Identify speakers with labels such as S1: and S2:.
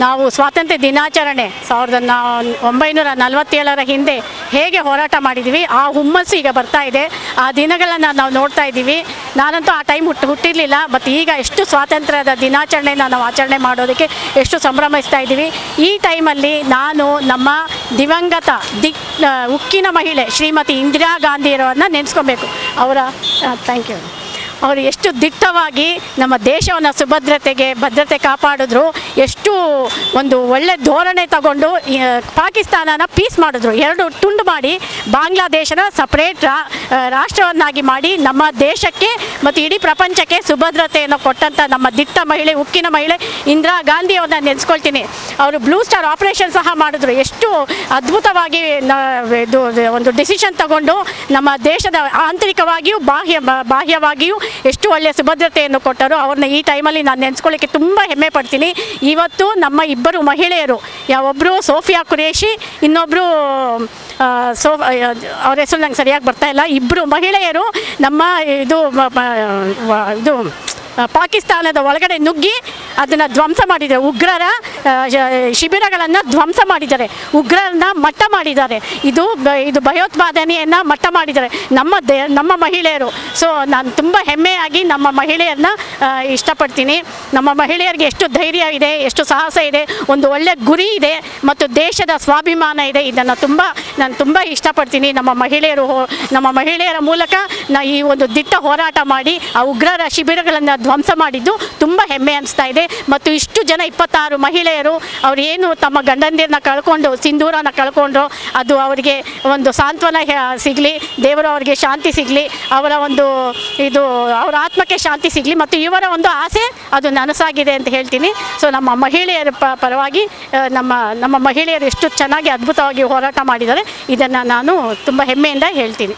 S1: ನಾವು ಸ್ವಾತಂತ್ರ್ಯ ದಿನಾಚರಣೆ ಸಾವಿರದ ಒಂಬೈನೂರ ನಲವತ್ತೇಳರ ಹಿಂದೆ ಹೇಗೆ ಹೋರಾಟ ಮಾಡಿದ್ವಿ, ಆ ಹುಮ್ಮಸ್ಸು ಈಗ ಬರ್ತಾ ಇದೆ. ಆ ದಿನಗಳನ್ನು ನಾವು ನೋಡ್ತಾ ಇದ್ದೀವಿ. ನಾನಂತೂ ಆ ಟೈಮ್ ಹುಟ್ಟು ಹುಟ್ಟಿರಲಿಲ್ಲ ಬಟ್ ಈಗ ಎಷ್ಟು ಸ್ವಾತಂತ್ರ್ಯದ ದಿನಾಚರಣೆನ ನಾವು ಆಚರಣೆ ಮಾಡೋದಕ್ಕೆ ಎಷ್ಟು ಸಂಭ್ರಮಿಸ್ತಾ ಇದ್ದೀವಿ. ಈ ಟೈಮಲ್ಲಿ ನಾನು ನಮ್ಮ ದಿವಂಗತ ದಿಕ್ ಉಕ್ಕಿನ ಮಹಿಳೆ ಶ್ರೀಮತಿ ಇಂದಿರಾ ಗಾಂಧಿಯವರನ್ನು ನೆನೆಸ್ಕೊಬೇಕು. ಅವರ ಥ್ಯಾಂಕ್ ಯು ಅವರು ಎಷ್ಟು ದಿಟ್ಟವಾಗಿ ನಮ್ಮ ದೇಶವನ್ನು ಸುಭದ್ರತೆಗೆ, ಭದ್ರತೆ ಕಾಪಾಡಿದ್ರು, ಎಷ್ಟು ಒಂದು ಒಳ್ಳೆ ಧೋರಣೆ ತಗೊಂಡು ಪಾಕಿಸ್ತಾನನ ಪೀಸ್ ಮಾಡಿದ್ರು. ಎರಡು ತುಂಡು ಮಾಡಿ ಬಾಂಗ್ಲಾದೇಶನ ಸಪ್ರೇಟ್ ರಾಷ್ಟ್ರವನ್ನಾಗಿ ಮಾಡಿ ನಮ್ಮ ದೇಶಕ್ಕೆ ಮತ್ತು ಇಡೀ ಪ್ರಪಂಚಕ್ಕೆ ಸುಭದ್ರತೆಯನ್ನು ಕೊಟ್ಟಂಥ ನಮ್ಮ ದಿಟ್ಟ ಮಹಿಳೆ, ಉಕ್ಕಿನ ಮಹಿಳೆ ಇಂದಿರಾ ಗಾಂಧಿಯವ್ರನ್ನ ನೆನೆಸ್ಕೊಳ್ತೀನಿ. ಅವರು ಬ್ಲೂ ಸ್ಟಾರ್ ಆಪರೇಷನ್ ಸಹ ಮಾಡಿದ್ರು. ಎಷ್ಟು ಅದ್ಭುತವಾಗಿ ಒಂದು ಡಿಸಿಷನ್ ತಗೊಂಡು ನಮ್ಮ ದೇಶದ ಆಂತರಿಕವಾಗಿಯೂ, ಬಾಹ್ಯ ಬಾಹ್ಯವಾಗಿಯೂ ಎಷ್ಟು ಒಳ್ಳೆಯ ಸುಭದ್ರತೆಯನ್ನು ಕೊಟ್ಟರು ಅವ್ರನ್ನ ಈ ಟೈಮಲ್ಲಿ ನಾನು ನೆನೆಸ್ಕೊಳ್ಳೋಕ್ಕೆ ತುಂಬ ಹೆಮ್ಮೆ ಪಡ್ತೀನಿ. ಇವತ್ತು ನಮ್ಮ ಇಬ್ಬರು ಮಹಿಳೆಯರು ಯಾವೊಬ್ಬರು ಸೋಫಿಯಾ ಕುರೇಶಿ ಇನ್ನೊಬ್ಬರು ಸೋ ಅವ್ರ ಹೆಸರು ನಂಗೆ ಸರಿಯಾಗಿ ಇಲ್ಲ. ಇಬ್ಬರು ಮಹಿಳೆಯರು ನಮ್ಮ ಇದು ಇದು ಪಾಕಿಸ್ತಾನದ ಒಳಗಡೆ ನುಗ್ಗಿ ಅದನ್ನು ಧ್ವಂಸ ಮಾಡಿದ್ದಾರೆ ಉಗ್ರರ ಶಿಬಿರಗಳನ್ನು ಧ್ವಂಸ ಮಾಡಿದ್ದಾರೆ. ಉಗ್ರರನ್ನ ಮಟ್ಟ ಮಾಡಿದ್ದಾರೆ. ಇದು ಇದು ಭಯೋತ್ಪಾದನೆಯನ್ನು ಮಟ್ಟ ಮಾಡಿದ್ದಾರೆ. ನಮ್ಮ ದೇ, ನಮ್ಮ ಮಹಿಳೆಯರು. ಸೊ ನಾನು ತುಂಬ ಹೆಮ್ಮೆಯಾಗಿ ನಮ್ಮ ಮಹಿಳೆಯರನ್ನ ಇಷ್ಟಪಡ್ತೀನಿ. ನಮ್ಮ ಮಹಿಳೆಯರಿಗೆ ಎಷ್ಟು ಧೈರ್ಯ ಇದೆ, ಎಷ್ಟು ಸಾಹಸ ಇದೆ, ಒಂದು ಒಳ್ಳೆ ಗುರಿ ಇದೆ, ಮತ್ತು ದೇಶದ ಸ್ವಾಭಿಮಾನ ಇದೆ. ಇದನ್ನು ತುಂಬ ನಾನು ತುಂಬ ಇಷ್ಟಪಡ್ತೀನಿ ನಮ್ಮ ಮಹಿಳೆಯರು ನಮ್ಮ ಮಹಿಳೆಯರ ಮೂಲಕ ನಾ ಈ ಒಂದು ದಿಟ್ಟ ಹೋರಾಟ ಮಾಡಿ, ಆ ಉಗ್ರರ ಶಿಬಿರಗಳನ್ನು ಧ್ವಂಸ ಮಾಡಿದ್ದು ತುಂಬ ಹೆಮ್ಮೆ ಅನಿಸ್ತಾ ಇದೆ. ಮತ್ತು ಇಷ್ಟು ಜನ ಇಪ್ಪತ್ತಾರು ಮಹಿಳೆಯರು ಅವ್ರು ಏನು ತಮ್ಮ ಗಂಡಂದಿರನ್ನ ಕಳ್ಕೊಂಡು, ಸಿಂಧೂರನ ಕಳ್ಕೊಂಡ್ರು, ಅದು ಅವರಿಗೆ ಒಂದು ಸಾಂತ್ವನ ಸಿಗಲಿ, ದೇವರು ಅವರಿಗೆ ಶಾಂತಿ ಸಿಗಲಿ, ಅವರ ಒಂದು ಇದು ಅವರ ಆತ್ಮಕ್ಕೆ ಶಾಂತಿ ಸಿಗಲಿ, ಮತ್ತು ಇವರ ಒಂದು ಆಸೆ ಅದು ನನಸಾಗಿದೆ ಅಂತ ಹೇಳ್ತೀನಿ. ಸೊ ನಮ್ಮ ಮಹಿಳೆಯರ ಪರವಾಗಿ ನಮ್ಮ ನಮ್ಮ ಮಹಿಳೆಯರು ಎಷ್ಟು ಚೆನ್ನಾಗಿ ಅದ್ಭುತವಾಗಿ ಹೋರಾಟ ಮಾಡಿದ್ದಾರೆ. ಇದನ್ನು ನಾನು ತುಂಬ ಹೆಮ್ಮೆಯಿಂದ ಹೇಳ್ತೀನಿ.